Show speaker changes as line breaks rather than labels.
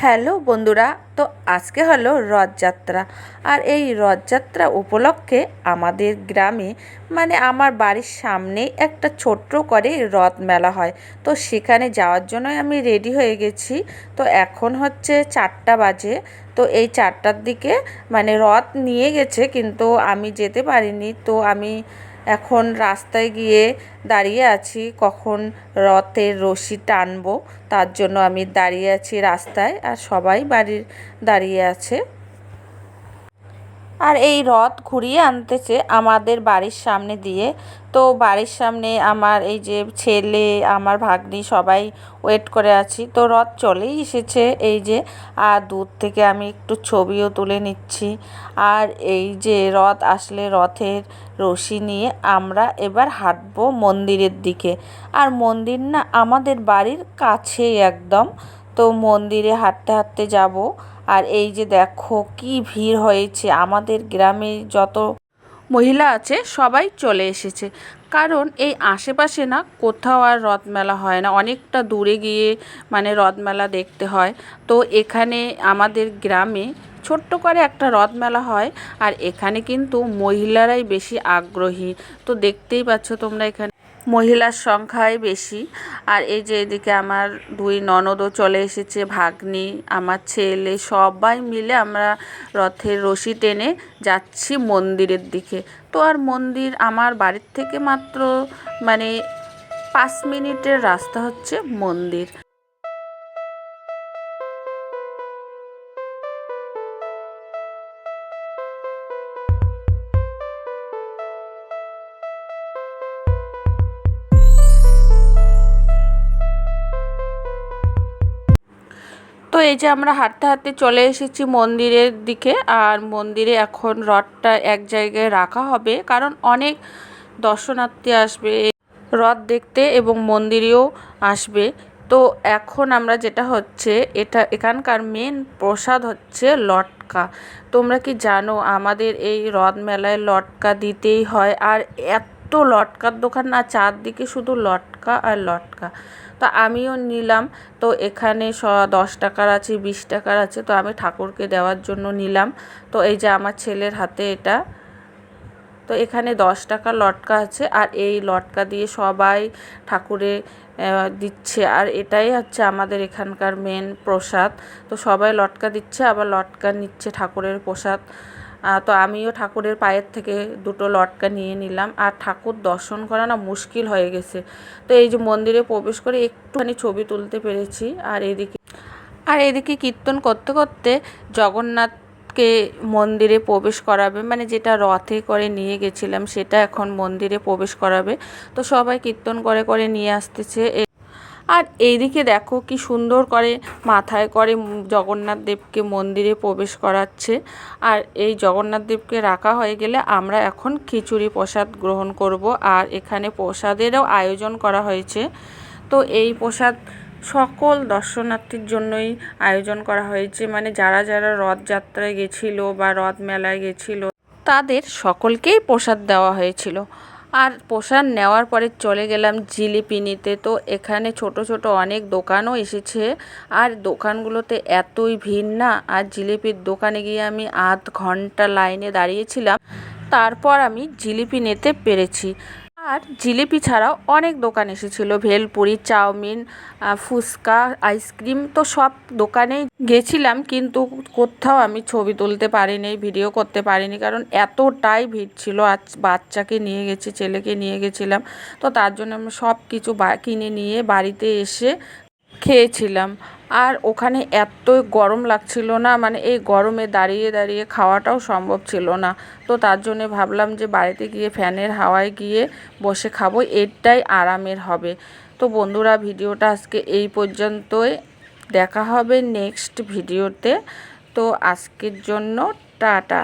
Hello বন্ধুরা, তো আজকে হলো রথযাত্রা। আর এই রথযাত্রা উপলক্ষে আমাদের গ্রামে মানে আমার বাড়ির সামনেই একটা ছোট্ট করে রথ মেলা হয়। তো সেখানে যাওয়ার জন্যই আমি রেডি হয়ে গেছি। তো এখন হচ্ছে চারটা বাজে। তো এই চারটার দিকে মানে রথ নিয়ে গেছে, কিন্তু আমি যেতে পারিনি। তো আমি এখন রাস্তায় গিয়ে দাঁড়িয়ে আছি, কখন রথের রশি টানবো, তার জন্য আমি দাঁড়িয়ে আছি রাস্তায়, আর সবাই বাড়ির দাঁড়িয়ে আছে। আর এই রথ ঘুরিয়ে আনতেছে আমাদের বাড়ির সামনে দিয়ে। তো বাড়ির সামনে আমার এই যে ছেলে, আমার ভাগ্নি সবাই ওয়েট করে আছি। তো রথ চলেই এসেছে এই যে, আর দূর থেকে আমি একটু ছবিও তুলে নিচ্ছি। আর এই যে রথ আসলে রথের রশি নিয়ে আমরা এবার হাঁটবো মন্দিরের দিকে। আর মন্দির না আমাদের বাড়ির কাছেই একদম। তো মন্দিরে হাঁটতে হাঁটতে যাব। আর এই যে দেখো কি ভিড় হয়েছে, আমাদের গ্রামে যত মহিলা আছে সবাই চলে এসেছে। কারণ এই আশেপাশে না কোথাও আর রথমেলা হয় না, অনেকটা দূরে গিয়ে মানে রথমেলা দেখতে হয়। তো এখানে আমাদের গ্রামে ছোট্ট করে একটা রথমেলা হয় আর এখানে কিন্তু মহিলারাই বেশি আগ্রহী। তো দেখতেই পাচ্ছ তোমরা এখানে। মহিলার সংখ্যাই বেশি। আর এই যে এদিকে আমার দুই ননদও চলে এসেছে, ভাগ্নি, আমার ছেলে, সবাই মিলে আমরা রথের রশি টেনে যাচ্ছি মন্দিরের দিকে। তো আর মন্দির আমার বাড়ির থেকে মাত্র মানে পাঁচ মিনিটের রাস্তা হচ্ছে মন্দির। তো এই যে আমরা হাঁটতে হাঁটতে চলে এসেছি মন্দিরের দিকে, আর মন্দিরে এখন রথটা এক জায়গায় রাখা হবে। কারণ অনেক দর্শনার্থী আসবে, রথ দেখতে এবং মন্দিরেও আসবে। তো এখন আমরা যেটা হচ্ছে, এটা এখানকার মেন প্রসাদ হচ্ছে লটকা। তোমরা কি জানো, আমাদের এই রথ মেলায় লটকা দিতেই হয়, আর এত লটকার দোকান না চারদিকে শুধু লটকা আর লটকা। তো আমিও নিলাম। তো এখানে স, দশ টাকার আছে, বিশ টাকার আছে। তো আমি ঠাকুরকে দেওয়ার জন্য নিলাম। তো এই যে আমার ছেলের হাতে এটা। তো এখানে দশ টাকা লটকা আছে আর এই লটকা দিয়ে সবাই ঠাকুরে দিচ্ছে। আর এটাই হচ্ছে আমাদের এখানকার মেন প্রসাদ। তো সবাই লটকা দিচ্ছে, আবার লটকা নিচ্ছে ঠাকুরের প্রসাদ। তো আমিও ঠাকুরের পায়ের থেকে দুটো লটকা নিয়ে নিলাম। আর ঠাকুর দর্শন করা না মুশকিল হয়ে গেছে। তো এই যে মন্দিরে প্রবেশ করে একটুখানি ছবি তুলতে পেরেছি। আর এদিকে আর এদিকে কীর্তন করতে করতে জগন্নাথ কে মন্দিরে প্রবেশ করাবে মানে যেটা রথে করে নিয়ে গেছিলাম সেটা এখন মন্দিরে প্রবেশ করাবে। তো সবাই কীর্তন করে করে নিয়ে আসতেছে। আর এইদিকে দেখো কি সুন্দর করে মাথায় করে জগন্নাথ দেবকে মন্দিরে প্রবেশ করাচ্ছে। আর এই জগন্নাথ দেবকে রাখা হয়ে গেলে আমরা এখন খিচুড়ি প্রসাদ গ্রহণ করব আর এখানে প্রসাদেরও আয়োজন করা হয়েছে। তো এই প্রসাদ সকল দর্শনার্থীর জন্যই আয়োজন করা হয়েছে। মানে যারা যারা রথযাত্রায় গেছিল বা রথ মেলায় গেছিল, তাদের সকলকেই প্রসাদ দেওয়া হয়েছিল। আর প্রসাদ নেওয়ার পরে চলে গেলাম জিলিপি নিতে তো এখানে ছোট ছোট অনেক দোকানও এসেছে। আর দোকানগুলোতে এতই ভিড় না? আর জিলিপির দোকানে গিয়ে আমি আধ ঘণ্টা লাইনে দাঁড়িয়েছিলাম। তারপর আমি জিলিপি নিতে পেরেছি। আর জিলিপি ছাড়াও অনেক দোকান এসেছিল। ভেলপুরি, চাউমিন ফুচকা, আইসক্রিম তো সব দোকানেই গেছিলাম কিন্তু কোথাও আমি ছবি তুলতে পারিনি, ভিডিও করতে পারিনি কারণ এতটাই ভিড় ছিল। আজ বাচ্চাকে নিয়ে গেছি, ছেলেকে নিয়ে গেছিলাম তো তার জন্য আমি সব কিছু কিনে নিয়ে বাড়িতে এসে খেয়েছিলাম। আর ওখানে এতই গরম লাগছিল না মানে এই গরমে দাঁড়িয়ে দাঁড়িয়ে খাওয়াটাও সম্ভব ছিল না। তো তার জন্যে ভাবলাম যে বাড়িতে গিয়ে ফ্যানের হাওয়ায় গিয়ে বসে খাব এটাই আরামের হবে। তো বন্ধুরা, ভিডিওটা আজকে এই পর্যন্তই। দেখা হবে নেক্সট ভিডিওতে। তো আজকের জন্য টাটা।